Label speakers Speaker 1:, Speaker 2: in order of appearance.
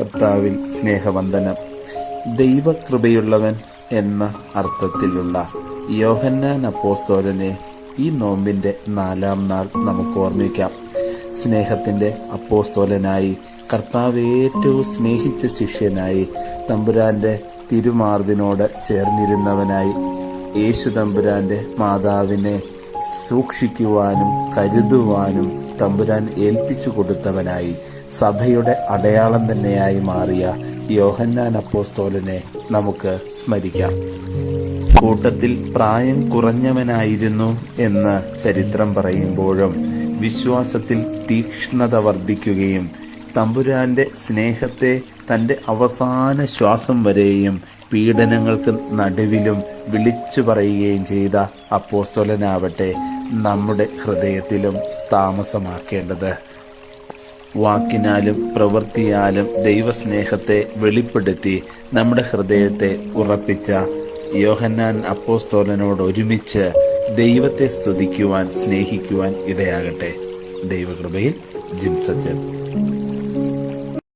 Speaker 1: കർത്താവിൽ സ്നേഹവന്ദനം. ദൈവകൃപയുള്ളവൻ എന്ന അർത്ഥത്തിലുള്ള യോഹന്നാൻ അപ്പോസ്തോലനെ ഈ നോമ്പിന്റെ നാലാം നാൾ നമുക്ക് ഓർമ്മിക്കാം. സ്നേഹത്തിന്റെ അപ്പോസ്തോലനായി കർത്താവ് ഏറ്റവും സ്നേഹിച്ച ശിഷ്യനായി തമ്പുരാന്റെ തിരുമാർദിനോട് ചേർന്നിരുന്നവനായി യേശു തമ്പുരാന്റെ മാതാവിനെ സൂക്ഷിക്കുവാനും കരുതുവാനും തമ്പുരാൻ ഏൽപ്പിച്ചു കൊടുത്തവനായി സഭയുടെ അടയാളം തന്നെയായി മാറിയ യോഹന്നാൻ അപ്പോസ്തോലനെ നമുക്ക് സ്മരിക്കാം. കൂട്ടത്തിൽ പ്രായം കുറഞ്ഞവനായിരുന്നു എന്ന് ചരിത്രം പറയുമ്പോഴും വിശ്വാസത്തിൽ തീക്ഷ്ണത വർദ്ധിക്കുകയും തമ്പുരാന്റെ സ്നേഹത്തെ തന്റെ അവസാന ശ്വാസം വരെയും പീഡനങ്ങൾക്ക് നടുവിലും വിളിച്ചു പറയുകയും ചെയ്ത അപ്പോസ്തോലനാവട്ടെ നമ്മുടെ ഹൃദയത്തിലും താമസമാക്കേണ്ടത്. വാക്കിനാലും പ്രവൃത്തിയാലും ദൈവസ്നേഹത്തെ വെളിപ്പെടുത്തി നമ്മുടെ ഹൃദയത്തെ ഉറപ്പിച്ച യോഹന്നാൻ അപ്പോസ്തോലനോട് ഒരുമിച്ച് ദൈവത്തെ സ്തുതിക്കുവാൻ സ്നേഹിക്കുവാൻ ഇടയാകട്ടെ. ദൈവകൃപയിൽ ജിംസച്ചൻ